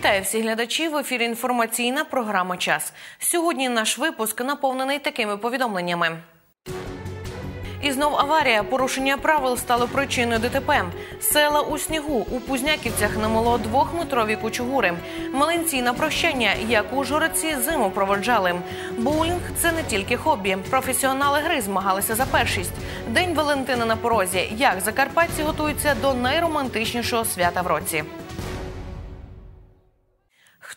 Вітаю всіх глядачів. В ефірі інформаційна програма Час. Сьогодні наш випуск наповнений такими повідомленнями. І знов аварія. Порушення правил стало причиною ДТП. Села у снігу у Пузняківцях намоло двохметрові кучугури. Малинці на прощання, як у Жореці зиму проводжали. Боулінг це не тільки хобі. Професіонали гри змагалися за першість. День Валентина на порозі. Як закарпатці готуються до найромантичнішого свята в році.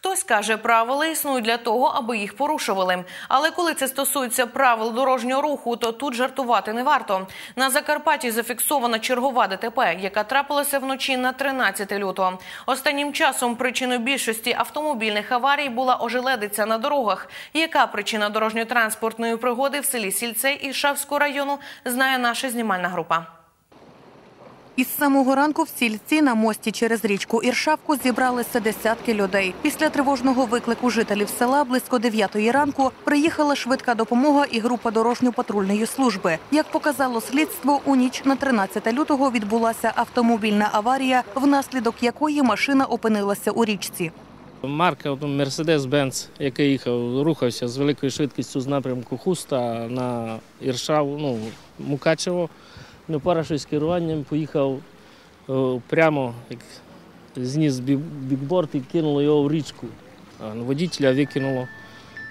Хтось каже, правила існують для того, аби їх порушували. Але коли це стосується правил дорожнього руху, то тут жартувати не варто. На Закарпатті зафіксована чергова ДТП, яка трапилася вночі на 13 лютого. Останнім часом причиною більшості автомобільних аварій була ожеледиця на дорогах. Яка причина дорожньо-транспортної пригоди в селі Сільцей із Шавського району знає наша знімальна група. Із самого ранку в сільці на мості через річку Іршавку зібралися десятки людей. Після тривожного виклику жителів села близько 9 ранку приїхала швидка допомога і група дорожньо-патрульної служби. Як показало слідство, у ніч на 13 лютого відбулася автомобільна аварія, внаслідок якої машина опинилася у річці. Марка Mercedes-Benz, який їхав, рухався з великою швидкістю з напрямку Хуста на Іршаву, ну, Мукачево. Не поравшись з керуванням, поїхав о, прямо, як зніс бі- бікборд і кинуло його в річку. А Водителя викинуло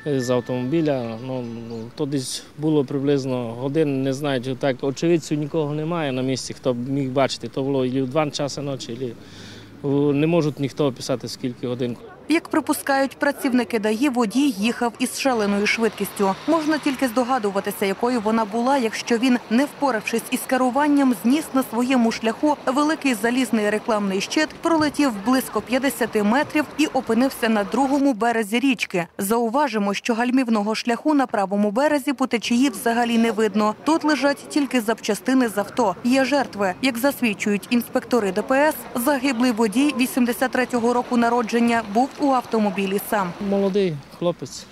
з автомобіля. Ну, ну, то десь було приблизно годин, не знаю, так. Очевидців нікого немає на місці, хто б міг бачити. То було і в 2 часи ночі, і не можуть ніхто описати, скільки годин. Як припускають працівники ДАІ, водій їхав із шаленою швидкістю. Можна тільки здогадуватися, якою вона була, якщо він, не впоравшись із керуванням, зніс на своєму шляху великий залізний рекламний щит, пролетів близько 50 метрів і опинився на другому березі річки. Зауважимо, що гальмівного шляху на правому березі по течії взагалі не видно. Тут лежать тільки запчастини з авто. Є жертви. Як засвідчують інспектори ДПС, загиблий водій 83-го року народження був у автомобілі сам. Молодий хлопець.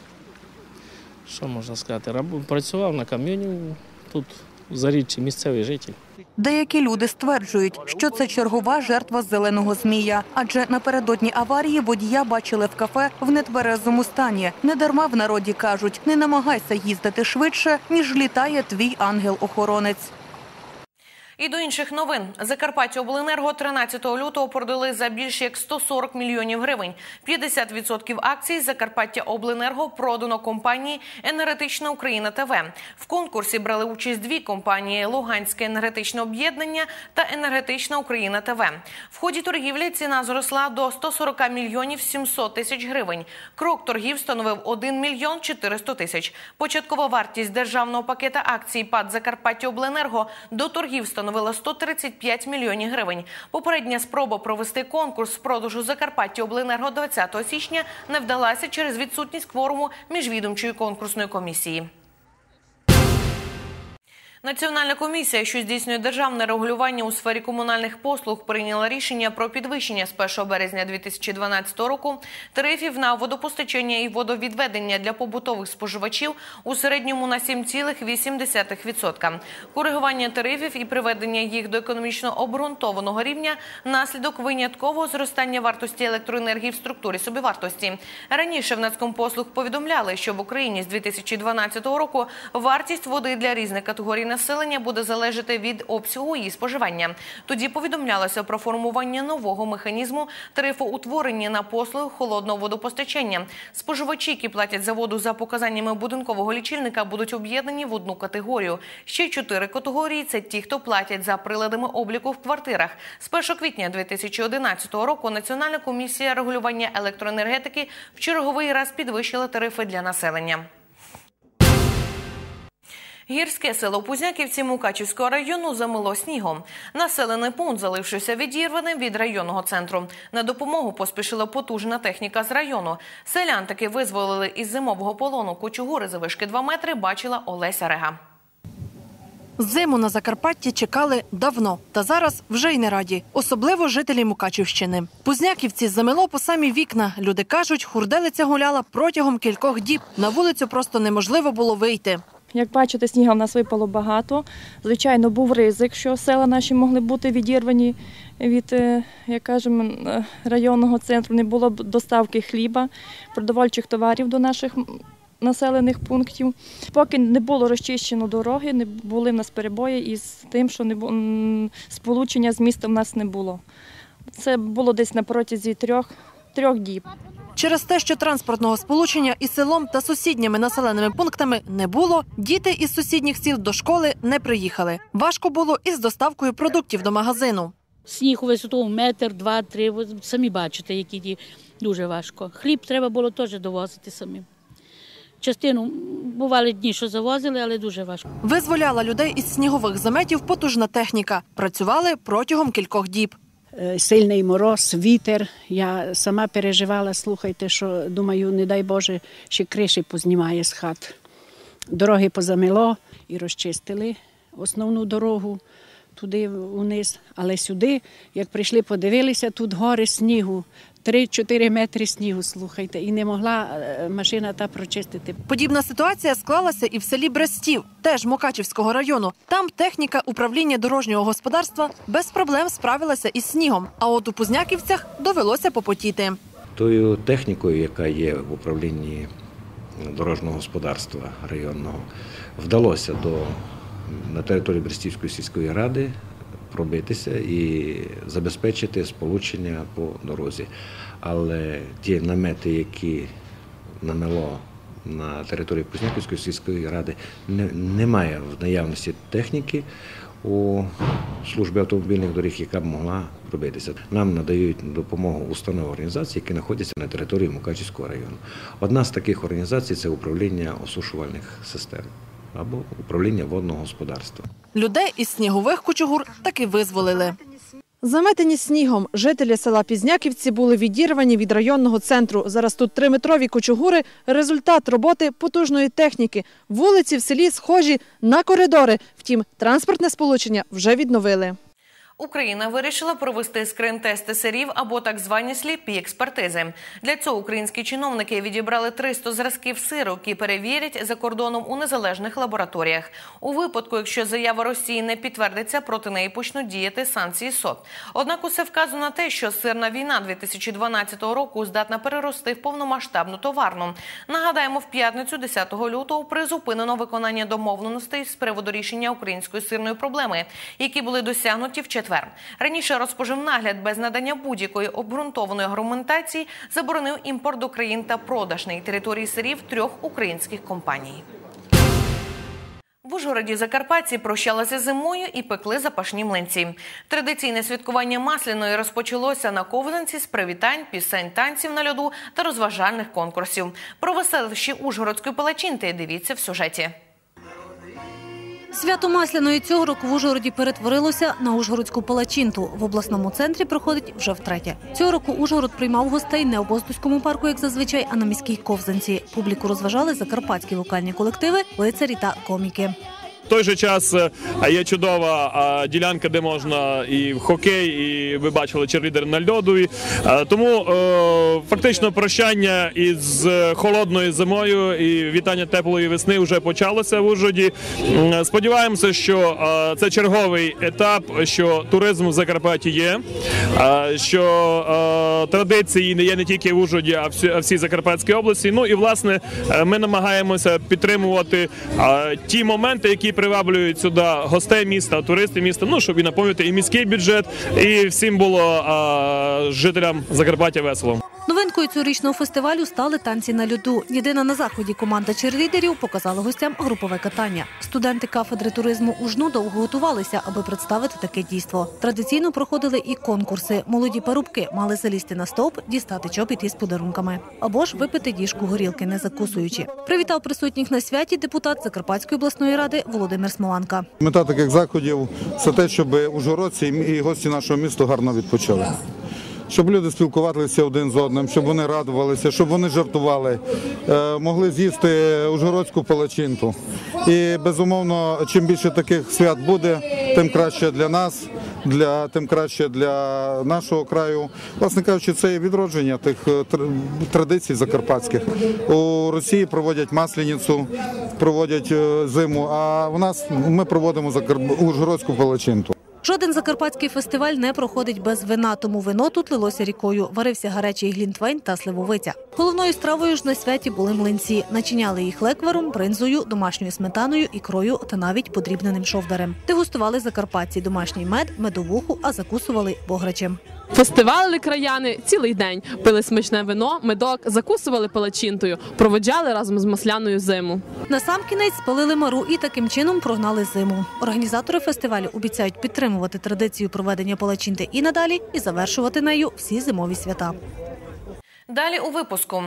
Що можна сказати? Працював на кам'йоні тут в Заріччі, місцевий житель. Деякі люди стверджують, що це чергова жертва зеленого змія, адже напередодні аварії водія бачили в кафе в нетверезому стані. Недарма в народі кажуть: не намагайся їздити швидше, ніж літає твій ангел-охоронець. І до інших новин Закарпаття Обленерго 13 лютого продали за більше як 140 мільйонів гривень. 50% акцій Закарпаття Обленерго продано компанії Енергетична Україна ТВ. В конкурсі брали участь дві компанії: Луганське енергетичне об'єднання та Енергетична Україна ТВ. В ході торгівлі ціна зросла до 140 мільйонів 700 тисяч гривень. Крок торгів становив 1 мільйон 400 тисяч. Початкова вартість державного пакета акцій ПАД Закарпаття Обленерго до торгів становила 135 мільйонів гривень. Попередня спроба провести конкурс з продажу Закарпаття Обленерго 20 січня не вдалася через відсутність кворуму міжвідомчої конкурсної комісії. Національна комісія, що здійснює державне регулювання у сфері комунальних послуг, прийняла рішення про підвищення з 1 березня 2012 року тарифів на водопостачання і водовідведення для побутових споживачів у середньому на 7,8%. Коригування тарифів і приведення їх до економічно обґрунтованого рівня наслідок виняткового зростання вартості електроенергії в структурі собівартості. Раніше в Нацкомпослуг повідомляли, що в Україні з 2012 року вартість води для різних категорій населення буде залежати від обсягу її споживання. Тоді повідомлялося про формування нового механізму тарифоутворення на послуги холодного водопостачання. Споживачі, які платять за воду за показаннями будинкового лічильника, будуть об'єднані в одну категорію. Ще чотири категорії це ті, хто платять за приладами обліку в квартирах. З 1 квітня 2011 року Національна комісія регулювання електроенергетики в черговий раз підвищила тарифи для населення. Гірське село Пузняківці Мукачівського району замило снігом. Населений пункт залившився відірваним від районного центру. На допомогу поспішила потужна техніка з району. Селян таки визволили із зимового полону кучугури завишки 2 метри. Бачила Олеся Рега. Зиму на Закарпатті чекали давно, та зараз вже й не раді, особливо жителі Мукачівщини. Пузняківці замело по самі вікна. Люди кажуть, хурделиця гуляла протягом кількох діб. На вулицю просто неможливо було вийти. Як бачите, снігу в нас випало багато. Звичайно, був ризик, що села наші могли бути відірвані від, е, як кажемо, е, районного центру. Не було б доставки хліба, продовольчих товарів до наших населених пунктів. Поки не було розчищено дороги, не були в нас перебої із тим, що не бу- м, сполучення з містом в нас не було. Це було десь на протязі трьох, трьох діб. Через те, що транспортного сполучення із селом та сусідніми населеними пунктами не було, діти із сусідніх сіл до школи не приїхали. Важко було із доставкою продуктів до магазину. Сніг у висоту метр, два, три. Ви самі бачите, які ті дуже важко. Хліб треба було теж довозити самим. Частину бували дні, що завозили, але дуже важко. Визволяла людей із снігових заметів потужна техніка. Працювали протягом кількох діб. Е, сильний мороз, вітер. Я сама переживала, слухайте, що думаю, не дай Боже, ще криші познімає з хат. Дороги позамело і розчистили основну дорогу туди вниз. Але сюди, як прийшли, подивилися, тут гори снігу, 3-4 метри снігу, слухайте, і не могла е, машина та прочистити. Подібна ситуація склалася і в селі Брестів, теж Мукачівського району. Там техніка управління дорожнього господарства без проблем справилася із снігом. А от у Пузняківцях довелося попотіти. Тою технікою, яка є в управлінні дорожнього господарства районного, вдалося до на території Брестівської сільської ради пробитися і забезпечити сполучення по дорозі. Але ті намети, які намело на території Пузняківської сільської ради, немає в наявності техніки у службі автомобільних доріг, яка б могла робитися. Нам надають допомогу установи організації, які знаходяться на території Мукачівського району. Одна з таких організацій це управління осушувальних систем або управління водного господарства. Людей із снігових кучугур таки визволили. Заметені снігом, жителі села Пізняківці були відірвані від районного центру. Зараз тут триметрові кучугури – результат роботи потужної техніки. Вулиці в селі схожі на коридори. Втім, транспортне сполучення вже відновили. Україна вирішила провести скрин-тести сирів або так звані сліпі експертизи. Для цього українські чиновники відібрали 300 зразків сиру, які перевірять за кордоном у незалежних лабораторіях. У випадку, якщо заява Росії не підтвердиться, проти неї почнуть діяти санкції СОТ. Однак усе вказує на те, що сирна війна 2012 року здатна перерости в повномасштабну товарну. Нагадаємо, в п'ятницю 10 лютого призупинено виконання домовленостей з приводу рішення української сирної проблеми, які були досягнуті в четвер. Раніше розпоживнагляд без надання будь-якої обґрунтованої аргументації заборонив імпорт до країн та продаж на території сирів трьох українських компаній. В Ужгороді Закарпатці прощалися зимою і пекли запашні млинці. Традиційне святкування масляної розпочалося на ковзанці з привітань, пісень, танців на льоду та розважальних конкурсів. Про веселищі Ужгородської палачинти дивіться в сюжеті. Свято Масляної цього року в Ужгороді перетворилося на Ужгородську палачинту. В обласному центрі проходить вже втретє. Цього року Ужгород приймав гостей не у Боздуському парку, як зазвичай, а на міській ковзанці. Публіку розважали закарпатські вокальні колективи, лицарі та коміки. В той же час е, є чудова ділянка, де можна і в хокей, і ви бачили черлідер на льоду. Е, Тому е, фактично прощання із е, холодною зимою і вітання теплої весни вже почалося в Ужгороді. Сподіваємося, що е, це черговий етап, що туризм в Закарпатті є, е, що е, традиції не є не тільки в Ужгороді, а а всій Закарпатській області. Ну і власне е, ми намагаємося підтримувати е, ті моменти, які приваблюють сюди гостей міста, туристи міста. Ну щоб і наповнити і міський бюджет, і всім було а, жителям Закарпаття весело. Новинкою цьогорічного фестивалю стали танці на льоду. Єдина на заході команда черлідерів показала гостям групове катання. Студенти кафедри туризму УЖНУ довго готувалися, аби представити таке дійство. Традиційно проходили і конкурси. Молоді парубки мали залізти на стовп, дістати чобіт із подарунками або ж випити діжку горілки, не закусуючи. Привітав присутніх на святі депутат Закарпатської обласної ради Володимир Смоланка. Мета таких заходів це те, щоб ужгородці і гості нашого міста гарно відпочили. Щоб люди спілкувалися один з одним, щоб вони радувалися, щоб вони жартували, е, могли з'їсти ужгородську палачинку. І безумовно, чим більше таких свят буде, тим краще для нас, для тим краще для нашого краю. Власне кажучи, це відродження тих е, традицій закарпатських. У Росії проводять масленицю, проводять е, зиму. А в нас ми проводимо Ужгородську палачинту. Жоден закарпатський фестиваль не проходить без вина, тому вино тут лилося рікою. Варився гарячий глінтвейн та сливовиця. Головною стравою ж на святі були млинці. Начиняли їх леквером, бринзою, домашньою сметаною, ікрою та навіть подрібненим шовдарем. Дегустували закарпатці домашній мед, медовуху, а закусували бограчем. Фестивалили краяни цілий день, пили смачне вино, медок, закусували палачинтою, проводжали разом з масляною зиму. Насамкінець спалили мару і таким чином прогнали зиму. Організатори фестивалю обіцяють підтримувати традицію проведення палачинти і надалі, і завершувати нею всі зимові свята. Далі у випуску.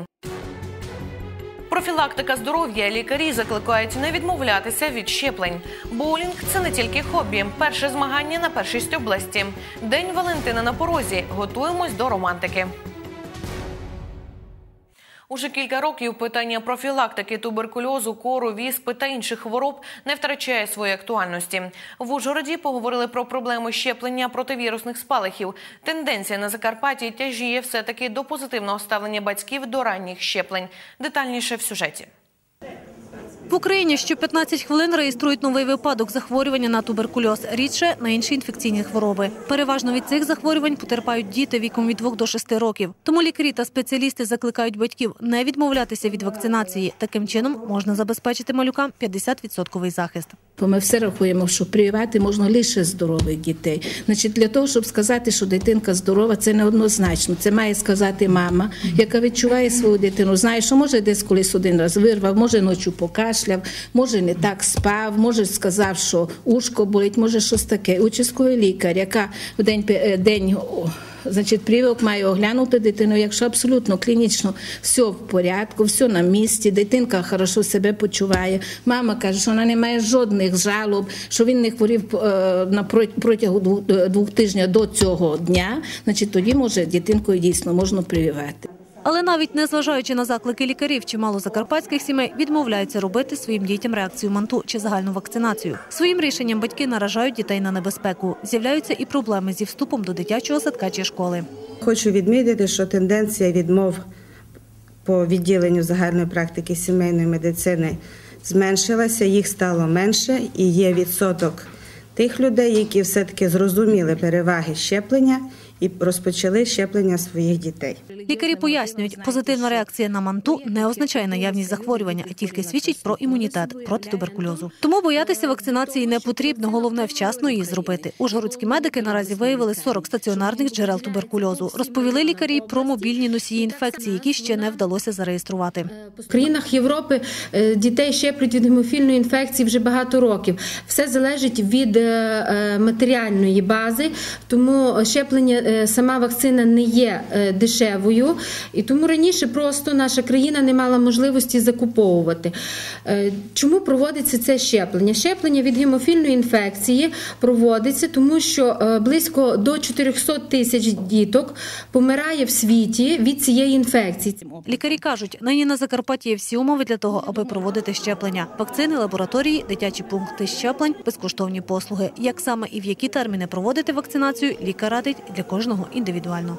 Профілактика здоров'я лікарі закликають не відмовлятися від щеплень. Боулінг це не тільки хобі. Перше змагання на першість області. День Валентина на порозі. Готуємось до романтики. Уже кілька років питання профілактики туберкульозу, кору, віспи та інших хвороб не втрачає своєї актуальності. В Ужгороді поговорили про проблему щеплення противірусних спалахів. Тенденція на Закарпатті тяжіє все-таки до позитивного ставлення батьків до ранніх щеплень. Детальніше в сюжеті. В Україні що 15 хвилин реєструють новий випадок захворювання на туберкульоз, рідше на інші інфекційні хвороби. Переважно від цих захворювань потерпають діти віком від 2 до 6 років. Тому лікарі та спеціалісти закликають батьків не відмовлятися від вакцинації. Таким чином можна забезпечити малюкам 50% захист. Ми все рахуємо, що прививати можна лише здорових дітей. Значить, для того, щоб сказати, що дитинка здорова, це неоднозначно. Це має сказати мама, яка відчуває свою дитину. Знає, що може десь колись один раз вирвав, може ночі покашляв, може не так спав, може сказав, що ушко болить, може щось таке. Участковий лікар, яка в день пе- день. Значить, прививок має оглянути дитину, якщо абсолютно клінічно все в порядку, все на місці, дитинка хорошо себе почуває. Мама каже, що вона не має жодних жалоб, що він не хворів е, на про- протягом двох, е, двох тижнів до цього дня. Значить, тоді може дитинкою дійсно можна прививати. Але навіть незважаючи на заклики лікарів, чимало закарпатських сімей відмовляються робити своїм дітям реакцію манту чи загальну вакцинацію. Своїм рішенням батьки наражають дітей на небезпеку. З'являються і проблеми зі вступом до дитячого садка чи школи. Хочу відмітити, що тенденція відмов по відділенню загальної практики сімейної медицини зменшилася, їх стало менше, і є відсоток тих людей, які все-таки зрозуміли переваги щеплення і розпочали щеплення своїх дітей. Лікарі пояснюють, позитивна реакція на манту не означає наявність захворювання, а тільки свідчить про імунітет проти туберкульозу. Тому боятися вакцинації не потрібно. Головне вчасно її зробити. Ужгородські медики наразі виявили 40 стаціонарних джерел туберкульозу. Розповіли лікарі про мобільні носії інфекції, які ще не вдалося зареєструвати. В країнах Європи е, дітей щеплять від гемофільної інфекції вже багато років. Все залежить від е, е, матеріальної бази, тому щеплення сама вакцина не є е, дешевою, і тому раніше просто наша країна не мала можливості закуповувати. Е, Чому проводиться це щеплення? Щеплення від гемофільної інфекції проводиться, тому що е, близько до 400 тисяч діток помирає в світі від цієї інфекції. Лікарі кажуть, нині на Закарпатті є всі умови для того, аби проводити щеплення: вакцини, лабораторії, дитячі пункти щеплень, безкоштовні послуги. Як саме і в які терміни проводити вакцинацію, лікар радить для кожного індивідуально.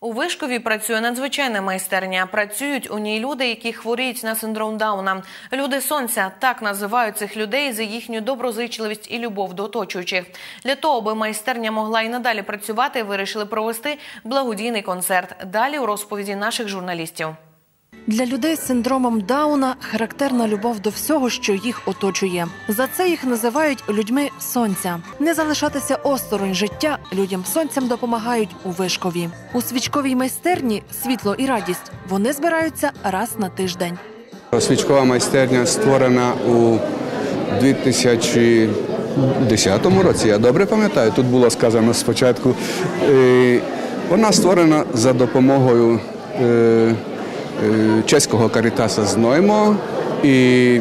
У Вишкові працює надзвичайна майстерня. Працюють у ній люди, які хворіють на синдром Дауна. Люди сонця так називають цих людей за їхню доброзичливість і любов до оточуючих. Для того, аби майстерня могла і надалі працювати, вирішили провести благодійний концерт. Далі у розповіді наших журналістів. Для людей з синдромом Дауна характерна любов до всього, що їх оточує. За це їх називають людьми сонця. Не залишатися осторонь життя людям сонцям допомагають у вишкові. У свічковій майстерні світло і радість. Вони збираються раз на тиждень. Свічкова майстерня створена у 2010 році. Я добре пам'ятаю, тут було сказано спочатку. Е, Вона створена за допомогою е, чеського карітаса Зноймо і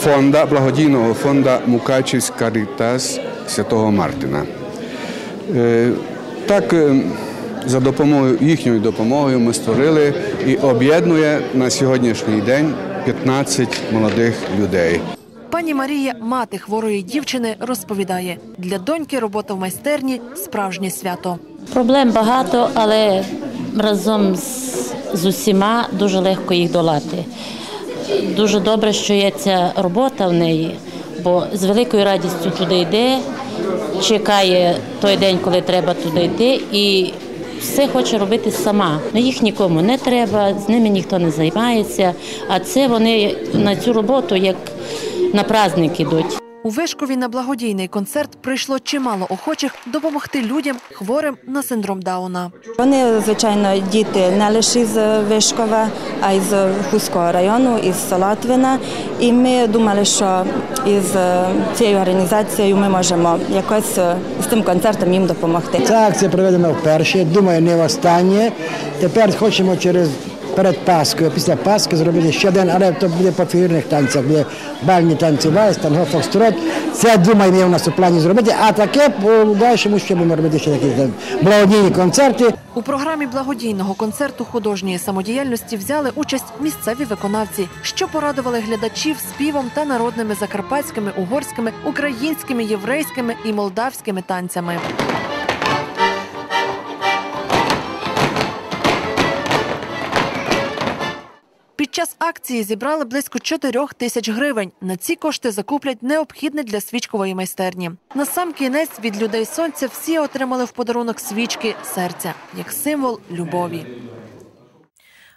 фонда, благодійного фонда Мукачівський карітас Святого Мартина. Е, Так, е, за допомогою їхньою допомогою ми створили і об'єднує на сьогоднішній день 15 молодих людей. Пані Марія, мати хворої дівчини, розповідає, для доньки робота в майстерні справжнє свято. Проблем багато, але разом з, з усіма дуже легко їх долати. Дуже добре, що є ця робота в неї, бо з великою радістю туди йде, чекає той день, коли треба туди йти, і все хоче робити сама. Ну, їх нікому не треба, з ними ніхто не займається. А це вони на цю роботу як на праздник ідуть. У Вишкові на благодійний концерт прийшло чимало охочих допомогти людям хворим на синдром Дауна. Вони, звичайно, діти не лише з Вишкова, а й з Хуського району, із Солотвина. І ми думали, що із цією організацією ми можемо якось з тим концертом їм допомогти. Ця акція проведена вперше, думаю, не востаннє. Тепер хочемо через перед Паскою, після Пасхи зробити ще один, але то буде по фігурних танцях, буде бальні танці вальс, танго, фокстрот. Це, думаю, є у нас у плані зробити, а таке по дальшому ще будемо робити ще такі благодійні концерти. У програмі благодійного концерту художньої самодіяльності взяли участь місцеві виконавці, що порадували глядачів співом та народними закарпатськими, угорськими, українськими, єврейськими і молдавськими танцями. Під час акції зібрали близько 4 тисяч гривень. На ці кошти закуплять необхідне для свічкової майстерні. На сам кінець від людей сонця всі отримали в подарунок свічки серця як символ любові.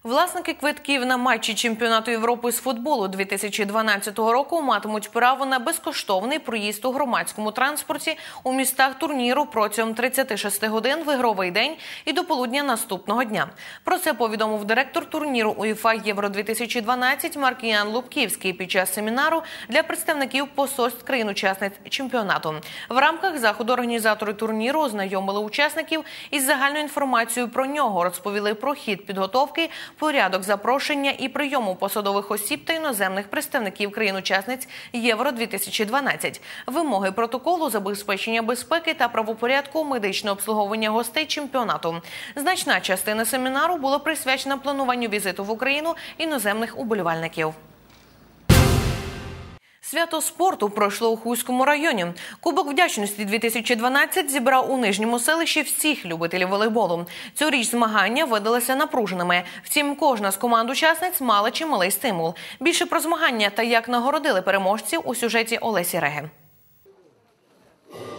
Власники квитків на матчі чемпіонату Європи з футболу 2012 року матимуть право на безкоштовний проїзд у громадському транспорті у містах турніру протягом 36 годин в ігровий день і до полудня наступного дня. Про це повідомив директор турніру УЄФА Євро 2012 Маркіян Лубківський під час семінару для представників посольств країн-учасниць чемпіонату. В рамках заходу організатори турніру ознайомили учасників із загальною інформацією про нього, розповіли про хід підготовки порядок запрошення і прийому посадових осіб та іноземних представників країн-учасниць Євро 2012 вимоги протоколу забезпечення безпеки та правопорядку, медичного обслуговування гостей чемпіонату. Значна частина семінару була присвячена плануванню візиту в Україну іноземних уболівальників. Свято спорту пройшло у Хуйському районі. Кубок вдячності 2012 зібрав у нижньому селищі всіх любителів волейболу. Цьогоріч змагання видалися напруженими. Втім, кожна з команд-учасниць мала чималий стимул. Більше про змагання та як нагородили переможців у сюжеті Олесі Реги.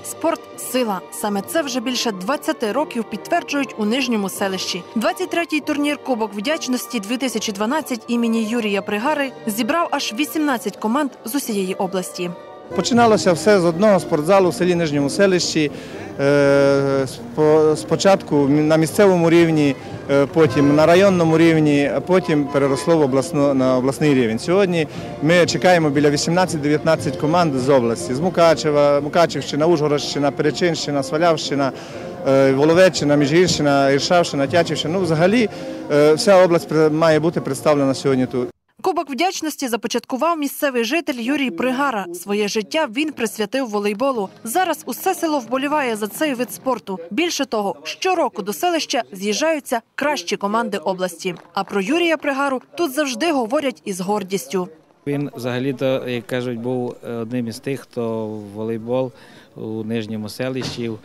Спорт сила. Саме це вже більше 20 років підтверджують у нижньому селищі. 23-й турнір Кубок вдячності 2012 імені Юрія Пригари зібрав аж 18 команд з усієї області. Починалося все з одного спортзалу в селі Нижньому селищі. Е, Спочатку на місцевому рівні, е, потім на районному рівні, а потім переросло в обласно, на обласний рівень. Сьогодні ми чекаємо біля 18-19 команд з області: з Мукачева, Мукачівщина, Ужгородщина, Перечинщина, Свалявщина, е, Воловеччина, Міжгірщина, Іршавщина, Тячівщина. Ну, взагалі, вся область має бути представлена сьогодні тут. Кубок вдячності започаткував місцевий житель Юрій Пригара. Своє життя він присвятив волейболу. Зараз усе село вболіває за цей вид спорту. Більше того, щороку до селища з'їжджаються кращі команди області. А про Юрія Пригару тут завжди говорять із гордістю. Він взагалі-то, як кажуть, був одним із тих, хто волейбол у нижньому селищі, в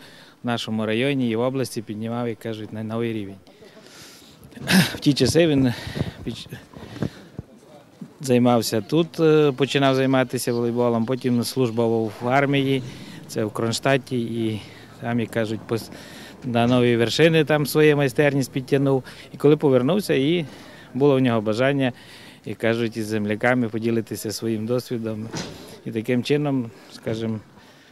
нашому районі і в області піднімав, як кажуть, на новий рівень. В ті часи він займався тут, е, починав займатися волейболом, потім служба в армії, це в Кронштадті, і там, як кажуть, на нові вершини там свою майстерність підтягнув. І коли повернувся, і було в нього бажання, як кажуть, із земляками поділитися своїм досвідом. І таким чином, скажімо,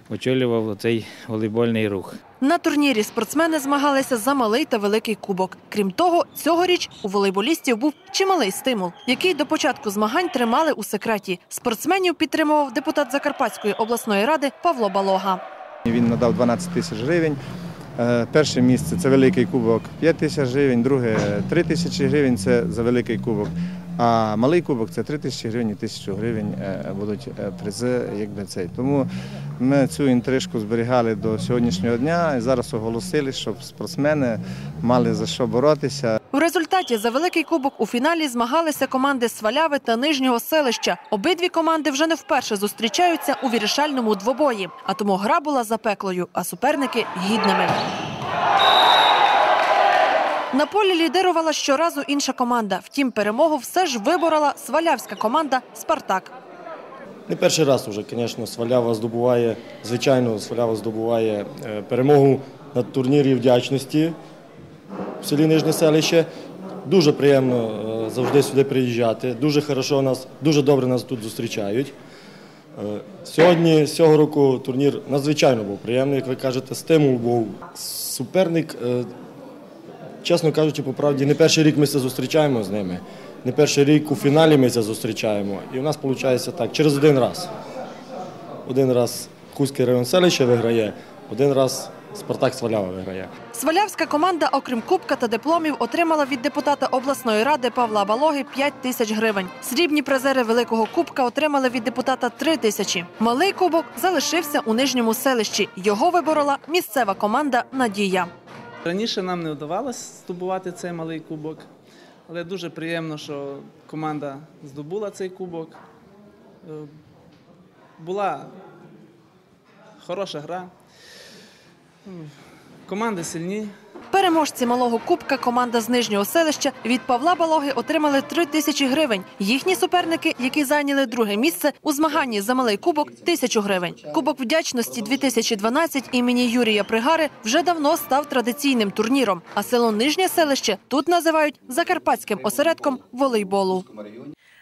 очолював цей волейбольний рух. На турнірі спортсмени змагалися за малий та великий кубок. Крім того, цьогоріч у волейболістів був чималий стимул, який до початку змагань тримали у секреті. Спортсменів підтримував депутат Закарпатської обласної ради Павло Балога. Він надав 12 тисяч гривень. Е, Перше місце це великий кубок 5 тисяч гривень, друге 3 тисячі гривень це за великий кубок. А малий кубок це 3 тисячі гривень і тисячу гривень е, будуть е, призи, якби цей. Тому ми цю інтрижку зберігали до сьогоднішнього дня і зараз оголосили, щоб спортсмени мали за що боротися. В результаті за великий кубок у фіналі змагалися команди Сваляви та Нижнього селища. Обидві команди вже не вперше зустрічаються у вирішальному двобої. А тому гра була запеклою, а суперники гідними. На полі лідирувала щоразу інша команда. Втім, перемогу все ж виборола свалявська команда Спартак. Не перший раз вже, звісно, Свалява здобуває, звичайно, Свалява здобуває е, перемогу на турнірі вдячності в селі Нижнє селище. Дуже приємно е, завжди сюди приїжджати. Дуже хорошо нас, дуже добре нас тут зустрічають. Е, Сьогодні, з цього року, турнір надзвичайно був приємний, як ви кажете, стимул був. Суперник, чесно кажучи, по правді, не перший рік ми це зустрічаємо з ними. Не перший рік у фіналі ми це зустрічаємо. І у нас виходить так, через один раз. Один раз Хуський район селище виграє, один раз Спартак Свалява виграє. Свалявська команда, окрім кубка та дипломів, отримала від депутата обласної ради Павла Балоги 5 тисяч гривень. Срібні призери великого кубка отримали від депутата 3 тисячі. Малий кубок залишився у нижньому селищі. Його виборола місцева команда Надія. Раніше нам не вдавалося здобувати цей малий кубок, але дуже приємно, що команда здобула цей кубок. Е, Була хороша гра. Команди сильні. Переможці малого кубка команда з нижнього селища від Павла Балоги отримали 3 тисячі гривень. Їхні суперники, які зайняли друге місце у змаганні за малий кубок тисячу гривень. Кубок вдячності 2012 імені Юрія Пригари вже давно став традиційним турніром. А село Нижнє селище тут називають закарпатським осередком волейболу.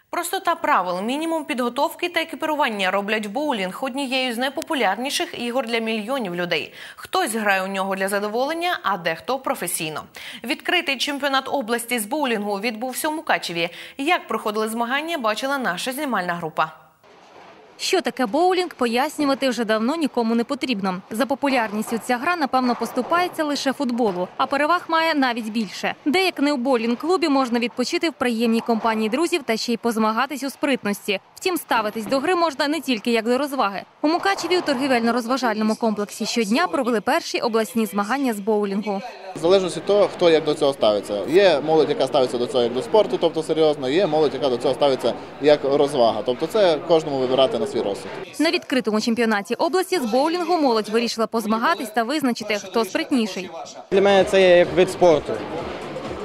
Простота правил, мінімум підготовки та екіпірування роблять боулінг однією з найпопулярніших ігор для мільйонів людей. Хтось грає у нього для задоволення, а дехто професійно. Відкритий чемпіонат області з боулінгу відбувся у Мукачеві. Як проходили змагання, бачила наша знімальна група. Що таке боулінг, пояснювати вже давно нікому не потрібно. За популярністю ця гра, напевно, поступається лише футболу, а переваг має навіть більше. Де як не у боулінг-клубі можна відпочити в приємній компанії друзів та ще й позмагатись у спритності. Втім, ставитись до гри можна не тільки як до розваги. У Мукачеві у торгівельно-розважальному комплексі щодня провели перші обласні змагання з боулінгу. Залежно від того, хто як до цього ставиться. Є молодь, яка ставиться до цього як до спорту, тобто серйозно, є молодь, яка до цього ставиться як розвага. Тобто це кожному вибирати на свій розсуд. На відкритому чемпіонаті області з боулінгу молодь вирішила позмагатись та визначити, хто спритніший. Для мене це є як вид спорту.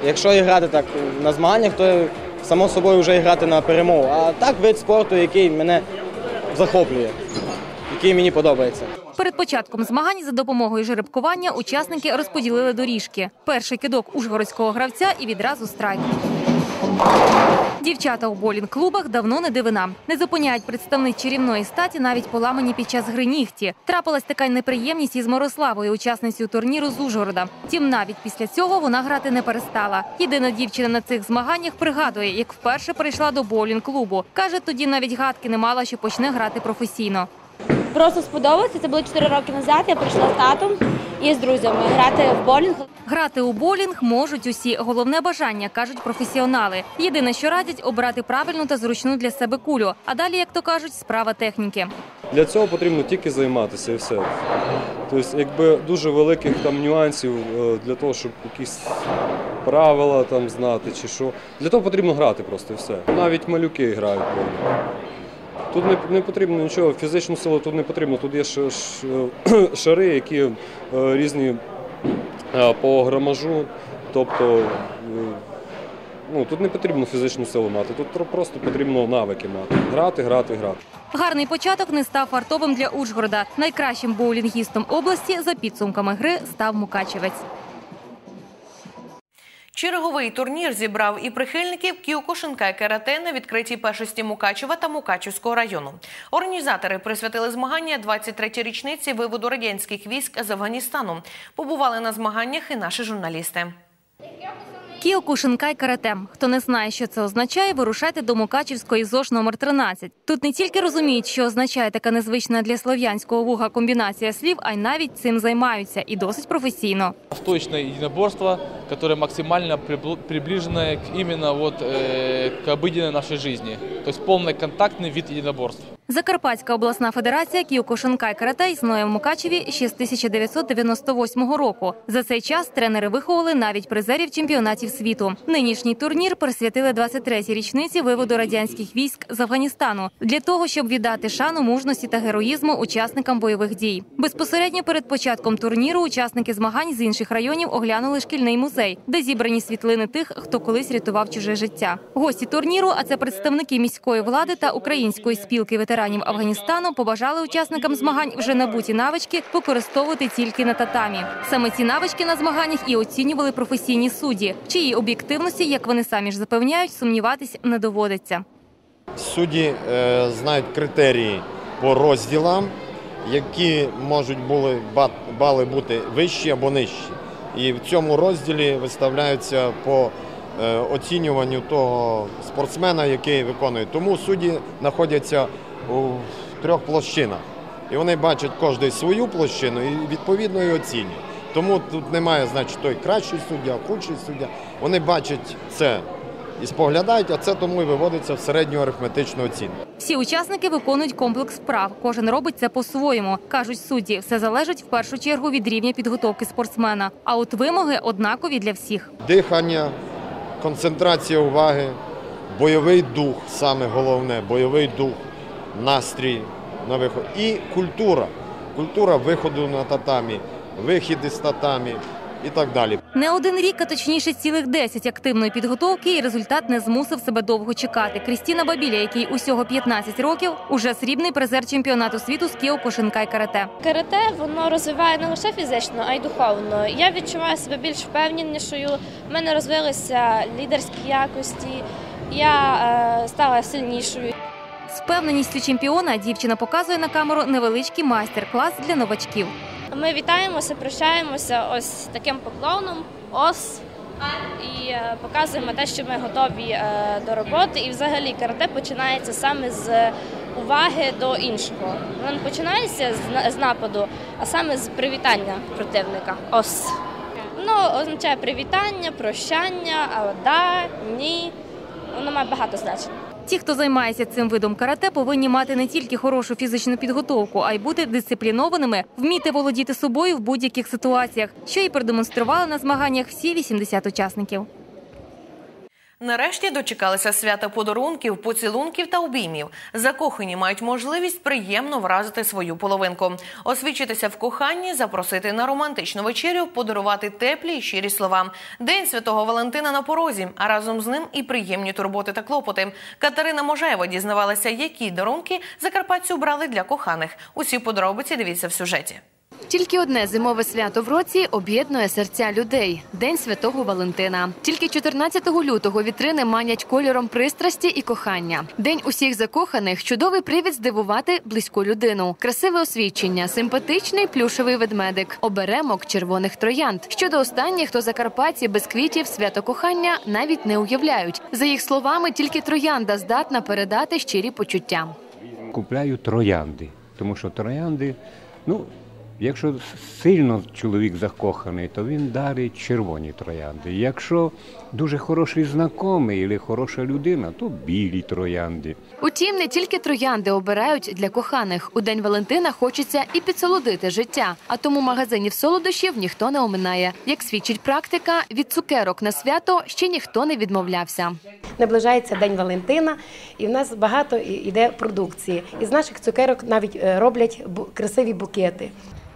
Якщо і грати так на змаганнях, то само собою вже і грати на перемогу. А так вид спорту, який мене захоплює, який мені подобається. Перед початком змагань за допомогою жеребкування учасники розподілили доріжки. Перший кидок ужгородського гравця і відразу страйк. Дівчата у болінг-клубах давно не дивина. Не зупиняють представниць чарівної статі навіть поламані під час гри нігті. Трапилась така неприємність із Мирославою, учасницею турніру з Ужгорода. Втім, навіть після цього вона грати не перестала. Єдина дівчина на цих змаганнях пригадує, як вперше прийшла до болінг-клубу. Каже, тоді навіть гадки не мала, що почне грати професійно. Просто сподобалося. Це було 4 роки назад. Я прийшла з татом і з друзями грати в болінг. Грати у болінг можуть усі. Головне бажання, кажуть професіонали. Єдине, що радять, обрати правильну та зручну для себе кулю. А далі, як то кажуть, справа техніки. Для цього потрібно тільки займатися і все. Тобто, якби дуже великих там нюансів е, для того, щоб якісь правила там знати чи що. Для того потрібно грати просто і все. Навіть малюки грають болінг. Тут не, не потрібно нічого, фізичну силу тут не потрібно. Тут є шари, які е, різні е, по грамажу. Тобто е, ну, тут не потрібно фізичну силу мати, тут просто потрібно навики мати. Грати, грати, грати. Гарний початок не став фартовим для Ужгорода. Найкращим боулінгістом області за підсумками гри став Мукачевець. Черговий турнір зібрав і прихильників кіокушинка і карате на відкритій першості Мукачева та Мукачівського району. Організатори присвятили змагання 23-й річниці виводу радянських військ з Афганістану. Побували на змаганнях і наші журналісти. Кіокушинкай карате. Хто не знає, що це означає, вирушайте до Мукачівської ЗОЖ номер 13. Тут не тільки розуміють, що означає така незвична для слов'янського вуга комбінація слів, а й навіть цим займаються і досить професійно. Восточное единоборство, которое максимально прибл- приближено к, именно вот, э, к обыденной нашей жизни. То есть полный контактный вид единоборств. Закарпатська обласна федерація Кіокушинкай карате існує в Мукачеві ще з 1998 року. За цей час тренери виховували навіть призерів чемпіонатів світу. Нинішній турнір присвятили 23-й річниці виводу радянських військ з Афганістану для того, щоб віддати шану мужності та героїзму учасникам бойових дій. Безпосередньо перед початком турніру учасники змагань з інших районів оглянули шкільний музей, де зібрані світлини тих, хто колись рятував чуже життя. Гості турніру, а це представники міської влади та української спілки ветеранів Афганістану, побажали учасникам змагань вже набуті навички використовувати тільки на татамі. Саме ці навички на змаганнях і оцінювали професійні судді, чиї об'єктивності, як вони самі ж запевняють, сумніватись не доводиться. Судді е, знають критерії по розділам, які можуть були ба- бали бути вищі або нижчі. І в цьому розділі виставляються по е, оцінюванню того спортсмена, який виконує. Тому судді знаходяться у трьох площинах. І вони бачать кожен свою площину і відповідно і оцінюють. Тому тут немає, значить, той кращий суддя, худший суддя. Вони бачать це і споглядають, а це тому і виводиться в середню арифметичну оцінку. Всі учасники виконують комплекс вправ. Кожен робить це по-своєму. кажуть судді. Все залежить в першу чергу від рівня підготовки спортсмена. А от вимоги однакові для всіх. Дихання, концентрація уваги, бойовий дух, саме головне, бойовий дух, настрій на виход. І культура. Культура виходу на татамі, вихід із татамі і так далі. Не один рік, а точніше цілих 10 активної підготовки, і результат не змусив себе довго чекати. Крістіна Бабіля, який усього 15 років, уже срібний призер чемпіонату світу з Кіокушинкай карате. Карате воно розвиває не лише фізично, а й духовно. Я відчуваю себе більш впевненішою. У мене розвилися лідерські якості. Я е, стала сильнішою. З впевненістю чемпіона дівчина показує на камеру невеличкий майстер-клас для новачків. Ми вітаємося, прощаємося ось таким поклоном. Ос. І е, показуємо те, що ми готові е, до роботи. І взагалі карате починається саме з уваги до іншого. Воно не починається з на- з нападу, а саме з привітання противника. Ос. Воно означає привітання, прощання, а да, ні. Воно має багато значень. Ті, хто займається цим видом карате, повинні мати не тільки хорошу фізичну підготовку, а й бути дисциплінованими, вміти володіти собою в будь-яких ситуаціях, що і продемонстрували на змаганнях всі 80 учасників. Нарешті дочекалися свята подарунків, поцілунків та обіймів. Закохані мають можливість приємно вразити свою половинку, освічитися в коханні, запросити на романтичну вечерю, подарувати теплі й щирі слова. День святого Валентина на порозі, а разом з ним і приємні турботи та клопоти. Катерина Можаєва дізнавалася, які дарунки закарпатцю брали для коханих. Усі подробиці дивіться в сюжеті. Тільки одне зимове свято в році об'єднує серця людей День Святого Валентина. Тільки 14 лютого вітрини манять кольором пристрасті і кохання. День усіх закоханих чудовий привід здивувати близьку людину. Красиве освічення, симпатичний плюшевий ведмедик, оберемок червоних троянд. Щодо останніх, то закарпатці без квітів свято кохання навіть не уявляють. За їх словами, тільки троянда здатна передати щирі почуття. Купляю троянди, тому що троянди, ну, якщо сильно чоловік закоханий, то він дарить червоні троянди. Якщо дуже хороший знайомий або хороша людина, то білі троянди. Утім, не тільки троянди обирають для коханих. У день Валентина хочеться і підсолодити життя, а тому магазинів солодощів ніхто не оминає. Як свідчить практика, від цукерок на свято ще ніхто не відмовлявся. Наближається День Валентина, і в нас багато іде продукції. Із наших цукерок навіть е, роблять бу- красиві букети.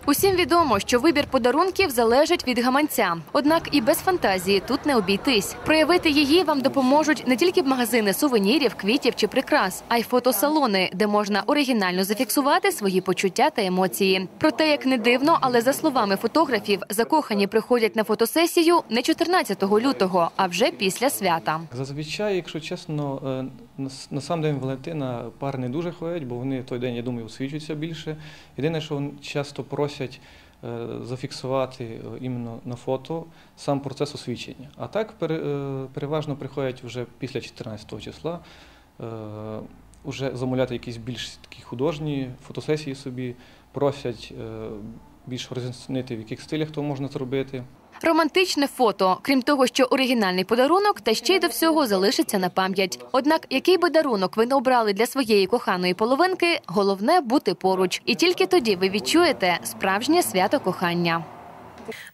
Усім відомо, що вибір подарунків залежить від гаманця. Однак і без фантазії тут не обійтись. Проявити її вам допоможуть не тільки магазини сувенірів, квітів чи прикрас, а й фотосалони, де можна оригінально зафіксувати свої почуття та емоції. Проте, як не дивно, але за словами фотографів, закохані приходять на фотосесію не 14 лютого, а вже після свята. Зазвичай, якщо чесно, е, на сам день Валентина пари не дуже ходять, бо вони той день, я думаю, освічуються більше. Єдине, що вони часто просять е, зафіксувати е, іменно на фото сам процес освічення. А так е, переважно приходять вже після 14 числа. е, Уже замовляти якісь більш такі художні фотосесії собі, просять більш роз'яснити, в яких стилях то можна зробити. Романтичне фото, крім того, що оригінальний подарунок, та ще й до всього залишиться на пам'ять. Однак, який би дарунок ви не обрали для своєї коханої половинки, головне бути поруч, і тільки тоді ви відчуєте справжнє свято кохання.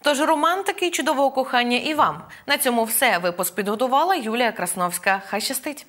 Тож романтики чудового кохання і вам. На цьому все. Випуск підготувала Юлія Красновська. Хай щастить!